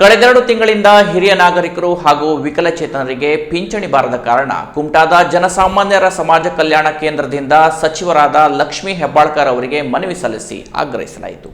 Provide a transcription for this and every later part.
ಕಳೆದೆರಡು ತಿಂಗಳಿಂದ ಹಿರಿಯ ನಾಗರಿಕರು ಹಾಗೂ ವಿಕಲಚೇತನರಿಗೆ ಪಿಂಚಣಿ ಬಾರದ ಕಾರಣ ಕುಮಟಾದ ಜನಸಾಮಾನ್ಯರ ಸಮಾಜ ಕಲ್ಯಾಣ ಕೇಂದ್ರದಿಂದ ಸಚಿವರಾದ ಲಕ್ಷ್ಮೀ ಹೆಬ್ಬಾಳ್ಕರ್ ಅವರಿಗೆ ಮನವಿ ಸಲ್ಲಿಸಿ ಆಗ್ರಹಿಸಲಾಯಿತು.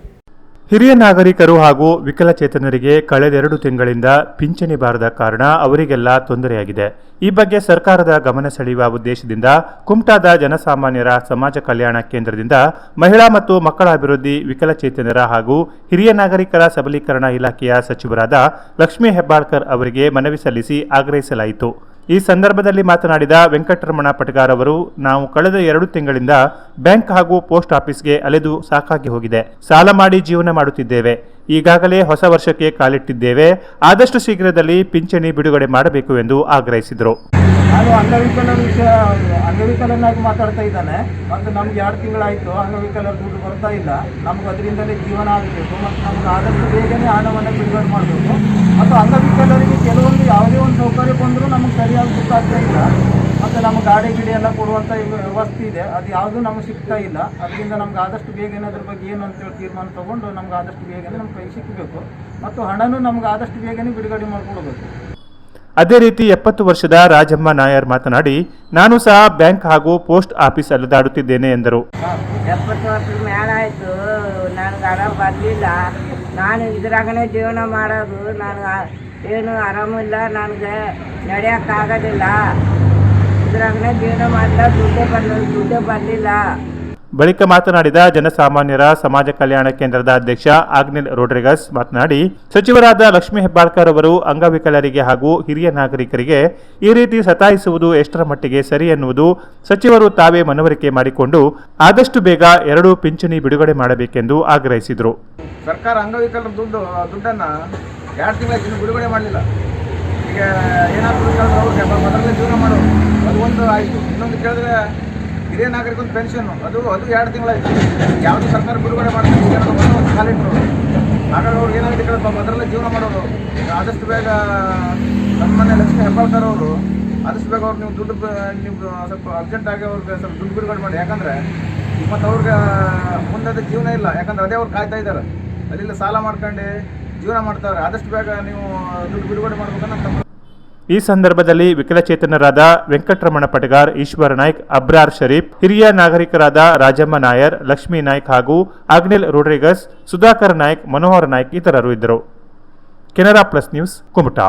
ಹಿರಿಯ ನಾಗರಿಕರು ಹಾಗೂ ವಿಕಲಚೇತನರಿಗೆ ಕಳೆದೆರಡು ತಿಂಗಳಿಂದ ಪಿಂಚಣಿ ಬಾರದ ಕಾರಣ ಅವರಿಗೆಲ್ಲ ತೊಂದರೆಯಾಗಿದೆ. ಈ ಬಗ್ಗೆ ಸರ್ಕಾರದ ಗಮನ ಸೆಳೆಯುವ ಉದ್ದೇಶದಿಂದ ಕುಮಟಾದ ಜನಸಾಮಾನ್ಯರ ಸಮಾಜ ಕಲ್ಯಾಣ ಕೇಂದ್ರದಿಂದ ಮಹಿಳಾ ಮತ್ತು ಮಕ್ಕಳ ಅಭಿವೃದ್ಧಿ, ವಿಕಲಚೇತನರ ಹಾಗೂ ಹಿರಿಯ ನಾಗರಿಕರ ಸಬಲೀಕರಣ ಇಲಾಖೆಯ ಸಚಿವರಾದ ಲಕ್ಷ್ಮೀ ಹೆಬ್ಬಾಳ್ಕರ್ ಅವರಿಗೆ ಮನವಿ ಸಲ್ಲಿಸಿ ಆಗ್ರಹಿಸಲಾಯಿತು. ಈ ಸಂದರ್ಭದಲ್ಲಿ ಮಾತನಾಡಿದ ವೆಂಕಟರಮಣ ಪಟಗಾರ್ ಅವರು, ನಾವು ಕಳೆದ ಎರಡು ತಿಂಗಳಿಂದ ಬ್ಯಾಂಕ್ ಹಾಗೂ ಪೋಸ್ಟ್ ಆಫೀಸ್ಗೆ ಅಲೆದು ಸಾಕಾಗಿ ಹೋಗಿದೆ. ಸಾಲ ಮಾಡಿ ಜೀವನ ಮಾಡುತ್ತಿದ್ದೇವೆ. ಈಗಾಗಲೇ ಹೊಸ ವರ್ಷಕ್ಕೆ ಕಾಲಿಟ್ಟಿದ್ದೇವೆ. ಆದಷ್ಟು ಶೀಘ್ರದಲ್ಲಿ ಪಿಂಚಣಿ ಬಿಡುಗಡೆ ಮಾಡಬೇಕು ಎಂದು ಆಗ್ರಹಿಸಿದರು. ನಾನು ಅಂಗವಿಕಲ ವಿಷಯ, ಅಂಗವಿಕಲನಾಗಿ ಮಾತಾಡ್ತಾ ಇದ್ದಾನೆ. ಮತ್ತು ನಮ್ಗೆ ಎರಡು ತಿಂಗಳಾಯಿತು ಅಂಗವಿಕಲ ದುಡ್ಡು ಬರ್ತಾ ಇಲ್ಲ. ನಮ್ಗೆ ಅದರಿಂದಲೇ ಜೀವನ ಆಗಬೇಕು ಮತ್ತು ನಮ್ಗೆ ಆದಷ್ಟು ಬೇಗನೆ ಹಣವನ್ನು ಬಿಡುಗಡೆ ಮಾಡಬೇಕು. ಮತ್ತು ಅಂಗವಿಕಲರಿಗೆ ಕೆಲವೊಂದು ಯಾವುದೇ ಒಂದು ಸೌಕರ್ಯ ಬಂದರೂ ನಮಗೆ ಸರಿಯಾಗಿ ಗೊತ್ತಾಗ್ತಾ ಇಲ್ಲ ಮತ್ತು ನಮ್ಗೆ ಗಾಡಿ ಗಿಡಿ ಎಲ್ಲ ಕೊಡುವಂಥ ವ್ಯವಸ್ಥೆ ಇದೆ. ಅದು ಯಾವುದೂ ನಮಗೆ ಸಿಗ್ತಾ ಇಲ್ಲ. ಅದರಿಂದ ನಮ್ಗೆ ಆದಷ್ಟು ಬೇಗ ಅದ್ರ ಬಗ್ಗೆ ಏನು ಅಂತೇಳಿ ತೀರ್ಮಾನ ತಗೊಂಡು ನಮ್ಗೆ ಆದಷ್ಟು ಬೇಗನೆ ನಮ್ಗೆ ಕೈ ಸಿಕ್ಕಬೇಕು ಮತ್ತು ಹಣನೂ ನಮ್ಗೆ ಆದಷ್ಟು ಬೇಗನೆ ಬಿಡುಗಡೆ ಮಾಡಿಕೊಡ್ಬೇಕು. ಅದೇ ರೀತಿ ಎಪ್ಪತ್ತು ವರ್ಷದ ರಾಜಮ್ಮ ನಾಯರ್ ಮಾತನಾಡಿ ನಾನು ಸಹ ಬ್ಯಾಂಕ್ ಹಾಗೂ ಪೋಸ್ಟ್ ಆಫೀಸ್ ಅಲೆದಾಡುತ್ತಿದ್ದೇನೆ ಎಂದರು. ಎಪ್ಪತ್ತು ವರ್ಷದ ಮ್ಯಾಲ ಆಯಿತು. ನನಗೆ ಆರಾಮ ಬರಲಿಲ್ಲ. ನಾನು ಇದ್ರಾಗನೇ ಜೀವನ ಮಾಡೋದು. ನಾನು ಏನು ಆರಾಮಿಲ್ಲ. ನನಗೆ ನಡೆಯೋಕ್ಕಾಗೋದಿಲ್ಲ ಇದ್ರಾಗನೇ ಜೀವನ ಮಾಡಿಲ್ಲ ದುಡ್ಡೇ ಬಂದ ದುಡ್ಡೇ ಬರಲಿಲ್ಲ. ಬಳಿಕ ಮಾತನಾಡಿದ ಜನಸಾಮಾನ್ಯರ ಸಮಾಜ ಕಲ್ಯಾಣ ಕೇಂದ್ರದ ಅಧ್ಯಕ್ಷ ಆಗ್ನಿಲ್ ರೋಡ್ರಿಗಸ್ ಮಾತನಾಡಿ ಸಚಿವರಾದ ಲಕ್ಷ್ಮೀ ಹೆಬ್ಬಾಳ್ಕರ್ ಅವರು ಅಂಗವಿಕಲರಿಗೆ ಹಾಗೂ ಹಿರಿಯ ನಾಗರಿಕರಿಗೆ ಈ ರೀತಿ ಸತಾಯಿಸುವುದು ಎಷ್ಟರ ಮಟ್ಟಿಗೆ ಸರಿ ಎನ್ನುವುದು ಸಚಿವರು ತಾವೇ ಮನವರಿಕೆ ಮಾಡಿಕೊಂಡು ಆದಷ್ಟು ಬೇಗ ಎರಡು ಪಿಂಚಣಿ ಬಿಡುಗಡೆ ಮಾಡಬೇಕೆಂದು ಆಗ್ರಹಿಸಿದರು. ಸರ್ಕಾರ ಅಂಗವಿಕಲರ ದುಡ್ಡು ದುಡ್ಡನ್ನು ಎರಡು ತಿಂಗಳ ಬಿಡುಗಡೆ ಮಾಡಲಿಲ್ಲ. ಈಗ ಏನಾದರೂ ಕೇಳಿದ್ರೆ ಅವ್ರಿಗೆ ಅದರಲ್ಲೇ ಜೀವನ ಮಾಡೋದು ಅದು ಒಂದು ಆಯಿತು. ಇನ್ನೊಂದು ಕೇಳಿದ್ರೆ ಹಿರಿಯ ನಾಗರಿಕ ಪೆನ್ಷನ್ ಅದು ಅದು ಎರಡು ತಿಂಗಳಾಯಿತು. ಯಾವುದೇ ಸರ್ಕಾರ ಬಿಡುಗಡೆ ಮಾಡ್ತಾರೆ ಒಂದು ಕಾಲಿಟ್ರು ಹಾಗಾಗಿ ಅವ್ರಿಗೆ ಏನಾಗುತ್ತೆ ಕೇಳಪ್ಪ ಅದರಲ್ಲೇ ಜೀವನ ಮಾಡೋದು ಆದಷ್ಟು ಬೇಗ ನಮ್ಮನೆ ಲಕ್ಷ್ಮಿ ಹೆಬ್ಬಾಳ್ಕರ್ ಅವರು, ಆದಷ್ಟು ಬೇಗ ಅವ್ರು ನೀವು ದುಡ್ಡು ನಿಮ್ಗೆ ಸ್ವಲ್ಪ ಸ್ವಲ್ಪ ಅರ್ಜೆಂಟಾಗಿ ಅವ್ರಿಗೆ ಸ್ವಲ್ಪ ದುಡ್ಡು ಬಿಡುಗಡೆ ಮಾಡಿ. ಯಾಕಂದ್ರೆ ಮತ್ತು ಅವ್ರಿಗೆ ಮುಂದೆ ಜೀವನ ಇಲ್ಲ. ಯಾಕಂದ್ರೆ ಅದೇ ಅವ್ರು ಕಾಯ್ತಾ ಇದ್ದಾರೆ. ಅಲ್ಲಿಲ್ಲ ಸಾಲ ಮಾಡ್ಕೊಂಡು ಜೀವನ ಮಾಡ್ತಾರೆ. ಆದಷ್ಟು ಬೇಗ ನೀವು ದುಡ್ಡು ಬಿಡುಗಡೆ ಮಾಡ್ಬೇಕನ್ನ ತಮ್ಮ ಈ ಸಂದರ್ಭದಲ್ಲಿ ವಿಕಲಚೇತನರಾದ ವೆಂಕಟರಮಣ ಪಟಗಾರ್, ಈಶ್ವರ ನಾಯ್ಕ್, ಅಬ್ರಾರ್ ಶರೀಫ್, ಹಿರಿಯ ನಾಗರಿಕರಾದ ರಾಜಮ್ಮ ನಾಯರ್, ಲಕ್ಷ್ಮೀ ನಾಯ್ಕ್ ಹಾಗೂ ಅಗ್ನಿಲ್ ರೋಡ್ರಿಗಸ್, ಸುಧಾಕರ್ ನಾಯ್ಕ್, ಮನೋಹರ್ ನಾಯ್ಕ್ ಇತರರು ಇದ್ದರು. Canara plus news Kumta.